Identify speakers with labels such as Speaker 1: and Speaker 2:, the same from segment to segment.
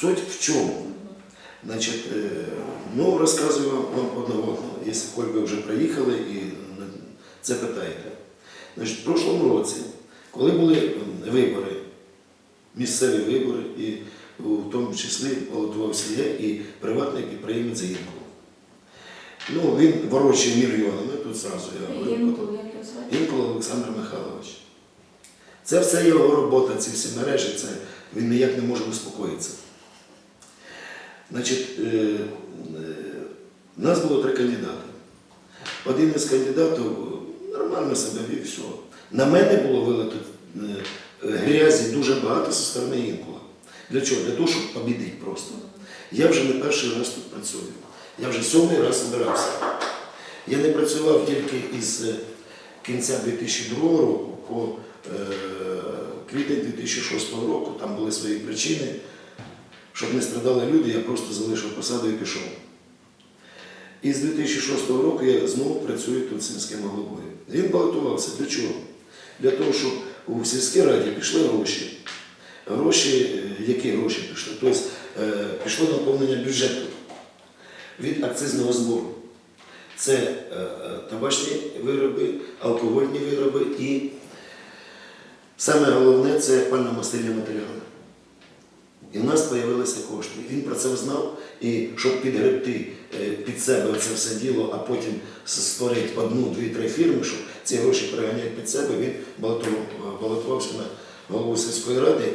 Speaker 1: суть в чому? Значить, е, ну розказую вам одного, якщо коль ви вже приїхали і це питаєте. Значить, в прошлому році, коли були вибори, місцеві вибори, і в тому числі балотувався я і приватний підприємець Гінко. Ну, він ворочає мільйонами, тут зразу я? Інколи Олександр Михайлович. Це все його робота, ці всі мережі, це він ніяк не може успокоїтися. Значить, е, е, у нас було три кандидати. Один із кандидатів е, нормально себе вів, все. На мене було вилито е, грязі дуже багато зі сторони Інкола. Для чого? Для того, щоб побідити просто. Я вже не перший раз тут працюю. Я вже сьомий раз обирався. Я не працював тільки із е, кінця 2002 року по е, квітень 2006 року. Там були свої причини. Щоб не страдали люди, я просто залишив посаду і пішов. І з 2006 року я знову працюю тут сільським головою. Він балотувався. Для чого? Для того, щоб у сільській раді пішли гроші. Гроші, е, які гроші пішли? Тобто е, пішло наповнення бюджету від акцизного збору. Це е, табачні вироби, алкогольні вироби і саме головне це пально-мастильні матеріали. І в нас з'явилися кошти. Він про це знав, і щоб підгребти е, під себе це все діло, а потім створити одну, дві, три фірми, щоб ці гроші переганяти під себе, він балотувався на голову сільської ради,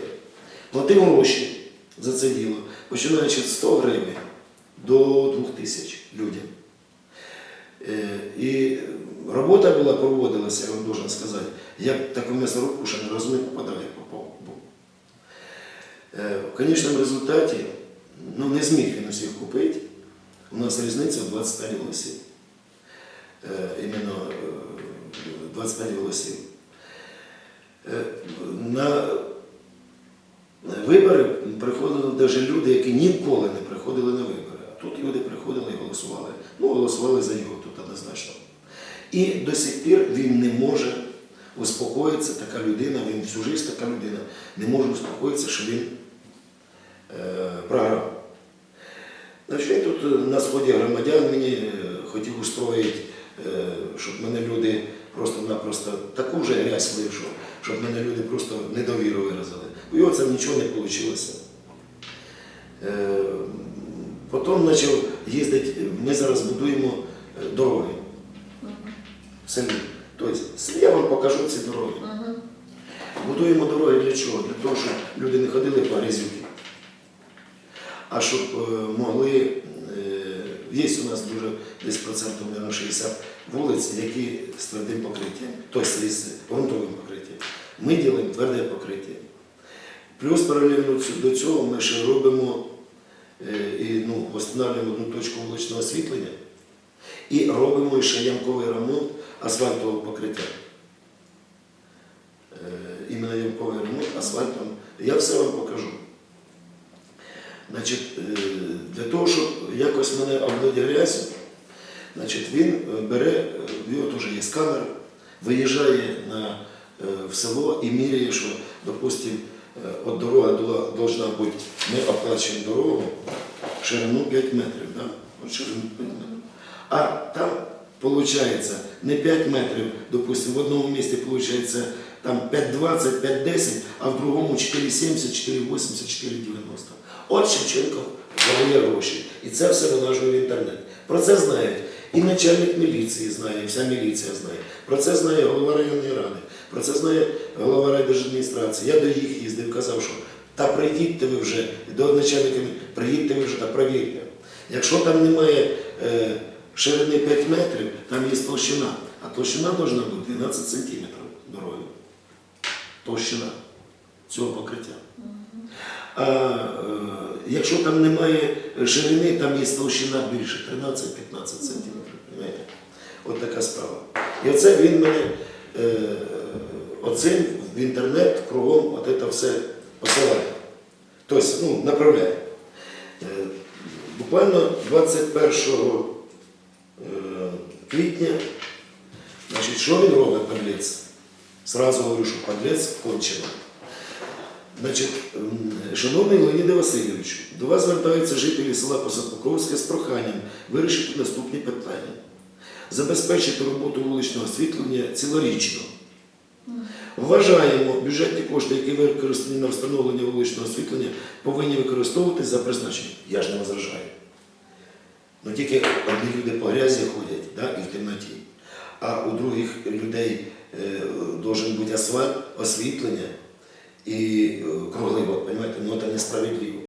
Speaker 1: платив гроші за це діло, починаючи з 100 гривень до 2000 людям. Е, І робота була проводилася, я вам должен сказати, я в таку м'ясорубку ще не не попадав, як попав. Е, В конечному результаті ну, не зміг він усіх купити. У нас різниця в 25 голосів. Е, Іменно е, 25 голосів. Е, На вибори приходили навіть люди, які ніколи не приходили на вибори. Тут люди приходили і голосували. Ну, голосували за його тут однозначно. І до сих пір він не може успокоїтися, така людина, він всю життя така людина, не може успокоїтися, що він е, програв. Значить, тут е, на сході громадян мені е, хотів устроїти, щоб мене люди просто-напросто таку вже грязь що- щоб мене люди просто недовіру виразили. У його це нічого не вийшло. Потім почав їздити, ми зараз будуємо дороги в селі. Тобто, я вам покажу ці дороги. Будуємо дороги для чого? Для того, щоб люди не ходили по грязюки. А щоб е, могли, е, є у нас дуже десь процентів на 60 вулиць, які з твердим покриттям, тобто з ґрунтовим покриттям. Ми робимо тверде покриття. Плюс паралельно до цього ми ще робимо е, і ну, встановлюємо одну точку вуличного освітлення і робимо ще ямковий ремонт асфальтового покриття. Іменно ямковий ремонт асфальтом. Я все вам покажу. Значить, е, для того, щоб якось мене облити грязю, значить, він е, бере, в нього теж є камера, виїжджає на, е, в село і міряє, що, допустимо, от дорога должна бути, ми оплачуємо дорогу ширину 5 метрів. Да? Ширину 5 метрів. А там виходить не 5 метрів, допустимо, в одному місці виходить там 5,20, 5,10, а в другому 4,70, 4,80, 4,90. От Шевченко дарує гроші. І це все вилажує в інтернет. Про це знають і начальник міліції знає, і вся міліція знає. Про це знає голова районної ради, про це знає голова райдержадміністрації. Я до їх їздив, казав, що та прийдіть ви вже, до начальника, приїдьте ви вже та провірте. Якщо там немає е, ширини 5 метрів, там є толщина, а толщина повинна бути 12 сантиметрів дороги. Толщина цього покриття. А е, якщо там немає ширини, там є толщина більше 13-15 сантиметрів. розумієте? От така справа. І оце він мене е, оцим в інтернет кругом от це все посилає. Тобто, ну, направляє. Е, Буквально 21 е, квітня, значить, що він робить, подлець? Сразу говорю, що подлець кончено. Значить, шановний Леоніде Васильовичу, до вас звертаються жителі села Посадпокровське з проханням вирішити наступні питання. Забезпечити роботу вуличного освітлення цілорічно. Вважаємо, бюджетні кошти, які використані на встановлення вуличного освітлення, повинні використовуватись за призначенням. Я ж не возражаю. Ну тільки одні люди по грязі ходять да, і в темноті, а у других людей е, должен бути асфальт, освітлення і круглый круглий год, понимаете? Ну это несправедливо.